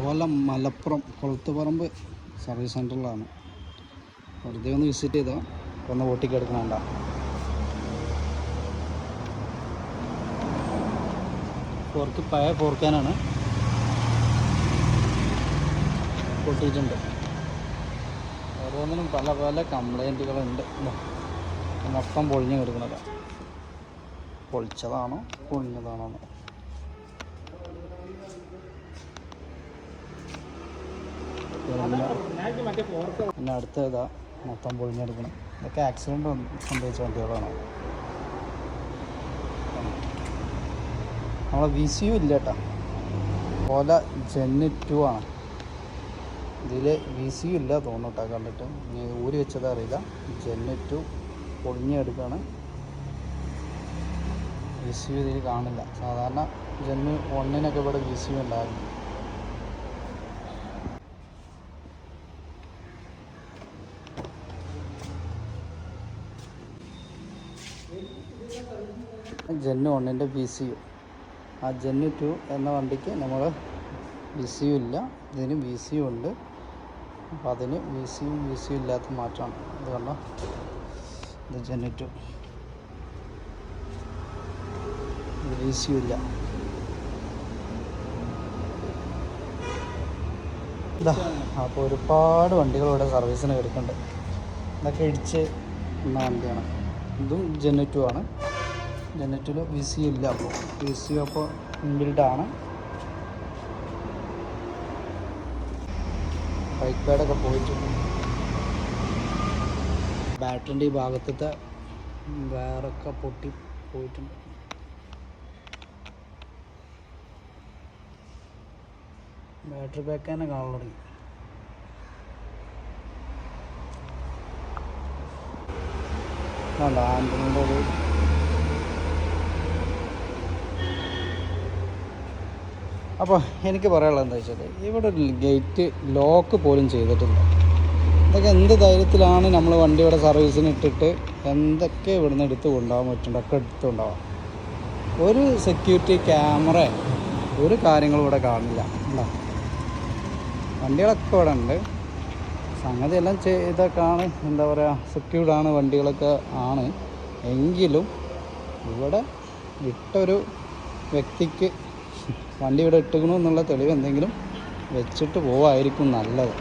കോലം മലപ്പുറം കൊളുത്തുപറമ്പ് സർവീസ് സെന്ററിലാണ് വെറുതെ ഒന്ന് വിസിറ്റ് ചെയ്തോ? ഒന്ന് ഓട്ടിക്ക് എടുക്കണണ്ട ഫോർക്ക് പഴയ ഫോർക്കാനാണ്. പൊട്ടിയിട്ടുണ്ട്. ഓരോന്നിനും പല പല കംപ്ലൈന്റുകളുണ്ട്. മൊത്തം പൊളിഞ്ഞ് കിടക്കുന്നതാണ് പൊളിച്ചതാണോ? പൊളിഞ്ഞതാണോ പിന്നെ അടുത്ത ഇതാ മൊത്തം പൊളിഞ്ഞെടുക്കണം. ഇതൊക്കെ ആക്സിഡന്റ് സംഭവിച്ച വണ്ടികളാണ്. നമ്മളെ വി സി ഇല്ല കേട്ടോ. ഓല ജെന്ന് ടു ആണ്. ഇതിൽ വി ഇല്ല തോന്നുന്നു കേട്ടോ കണ്ടിട്ട്. ഇനി ഊരി വെച്ചത് അറിയില്ല. ജെന്ന് ടു പൊളിഞ്ഞെടുക്കുകയാണ് വി ഇതിൽ കാണില്ല. സാധാരണ ജെന്ന് ഒന്നിനൊക്കെ ഇവിടെ വി സി ഉണ്ടായിരുന്നു. ജെന്ന് ഒന്നിന്റെ ബി സി യു ആ ജെന്നു ടു എന്ന വണ്ടിക്ക് നമ്മൾ ബി സി യു ഇല്ല. ഇതിന് ബി സി യു ഉണ്ട്. അപ്പോൾ അതിന് B C U B C U ഇല്ലാത്ത മാറ്റമാണ്. അതുകൊണ്ട് കണ്ടോ? ഇത് ജെന്നു ടു ബി സി യു ഇല്ല. ഇതാ അപ്പോൾ ഒരുപാട് വണ്ടികൾ ഇവിടെ സർവീസിന് കിടക്കുന്നുണ്ട് ഇതൊക്കെ ഇടിച്ച് എന്ന വണ്ടിയാണ്. ഇതും ജെന്നറ്റു ആണ്. ജെന്നറ്റിൽ വി സി ഇല്ല അപ്പോൾ വി സി അപ്പോൾ ഇൻബിൽഡ് ആണ്. ബൈക്ക് പാഡൊക്കെ പോയിട്ടുണ്ട്. ബാറ്ററിന്റെ ഈ ഭാഗത്തത്തെ വയറൊക്കെ പൊട്ടി പോയിട്ടുണ്ട്. ബാറ്ററി ബാക്ക് തന്നെ കാണാൻ തുടങ്ങി. വേണ്ട ആൻഡ്രോയിന്റെ ഒരു അപ്പോൾ എനിക്ക് പറയാനുള്ളത് എന്താ വെച്ചാൽ ഇവിടെ ഒരു ഗേറ്റ് ലോക്ക് പോലും ചെയ്തിട്ടില്ല. ഇതൊക്കെ എന്ത് ധൈര്യത്തിലാണ് നമ്മൾ വണ്ടി ഇവിടെ സർവീസിന് ഇട്ടിട്ട് എന്തൊക്കെ ഇവിടുന്ന് എടുത്ത് കൊണ്ടുപോകാൻ പറ്റുന്നുണ്ട് ഒക്കെ എടുത്ത് കൊണ്ടുപോകാം ഒരു സെക്യൂരിറ്റി ക്യാമറ ഒരു കാര്യങ്ങളും ഇവിടെ കാണില്ല. വണ്ടികളൊക്കെ ഇവിടെ ഉണ്ട്. സംഗതി എല്ലാം ചെയ്തൊക്കെയാണ് എന്താ പറയുക സെക്യൂർഡാണ് വണ്ടികളൊക്കെ ആണ്. എങ്കിലും ഇവിടെ ഇട്ടൊരു വ്യക്തിക്ക് വണ്ടി ഇവിടെ ഇട്ടുകണു എന്നുള്ള തെളിവ് എന്തെങ്കിലും വെച്ചിട്ട് പോവായിരിക്കും നല്ലത്.